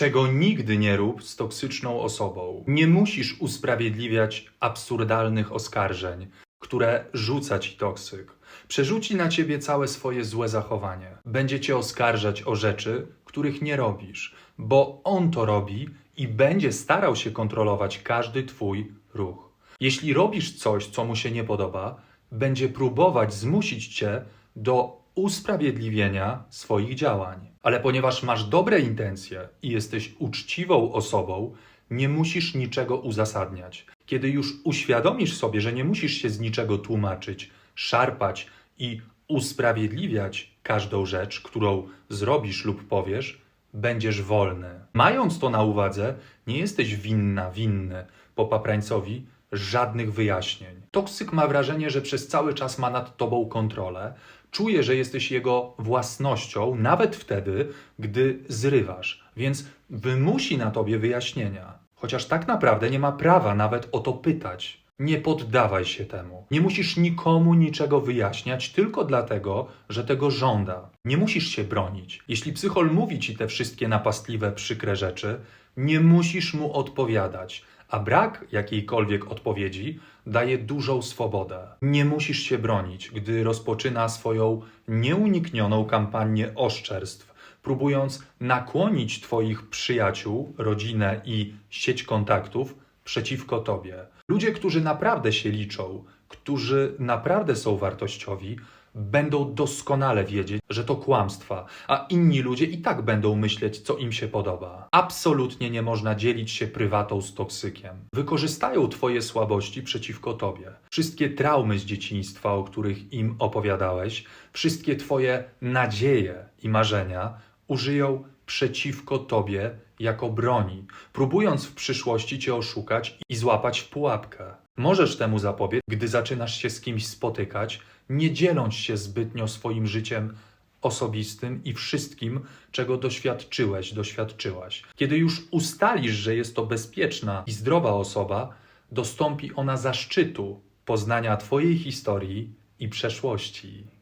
Czego nigdy nie rób z toksyczną osobą. Nie musisz usprawiedliwiać absurdalnych oskarżeń, które rzuca ci toksyk. Przerzuci na ciebie całe swoje złe zachowanie. Będzie cię oskarżać o rzeczy, których nie robisz, bo on to robi i będzie starał się kontrolować każdy twój ruch. Jeśli robisz coś, co mu się nie podoba, będzie próbować zmusić cię do usprawiedliwienia swoich działań. Ale ponieważ masz dobre intencje i jesteś uczciwą osobą, nie musisz niczego uzasadniać. Kiedy już uświadomisz sobie, że nie musisz się z niczego tłumaczyć, szarpać i usprawiedliwiać każdą rzecz, którą zrobisz lub powiesz, będziesz wolny. Mając to na uwadze, nie jesteś winna, winny po paprańcowi żadnych wyjaśnień. Toksyk ma wrażenie, że przez cały czas ma nad tobą kontrolę, czuje, że jesteś jego własnością, nawet wtedy, gdy zrywasz, więc wymusi na tobie wyjaśnienia. Chociaż tak naprawdę nie ma prawa nawet o to pytać. Nie poddawaj się temu. Nie musisz nikomu niczego wyjaśniać tylko dlatego, że tego żąda. Nie musisz się bronić. Jeśli psychol mówi ci te wszystkie napastliwe, przykre rzeczy, nie musisz mu odpowiadać, a brak jakiejkolwiek odpowiedzi daje dużą swobodę. Nie musisz się bronić, gdy rozpoczyna swoją nieuniknioną kampanię oszczerstw, próbując nakłonić Twoich przyjaciół, rodzinę i sieć kontaktów przeciwko Tobie. Ludzie, którzy naprawdę się liczą, którzy naprawdę są wartościowi, będą doskonale wiedzieć, że to kłamstwa, a inni ludzie i tak będą myśleć, co im się podoba. Absolutnie nie można dzielić się prywatą z toksykiem. Wykorzystają Twoje słabości przeciwko Tobie. Wszystkie traumy z dzieciństwa, o których im opowiadałeś, wszystkie Twoje nadzieje i marzenia użyją przeciwko Tobie jako broni, próbując w przyszłości Cię oszukać i złapać w pułapkę. Możesz temu zapobiec, gdy zaczynasz się z kimś spotykać, nie dzieląc się zbytnio swoim życiem osobistym i wszystkim, czego doświadczyłeś, doświadczyłaś. Kiedy już ustalisz, że jest to bezpieczna i zdrowa osoba, dostąpi ona zaszczytu poznania Twojej historii i przeszłości.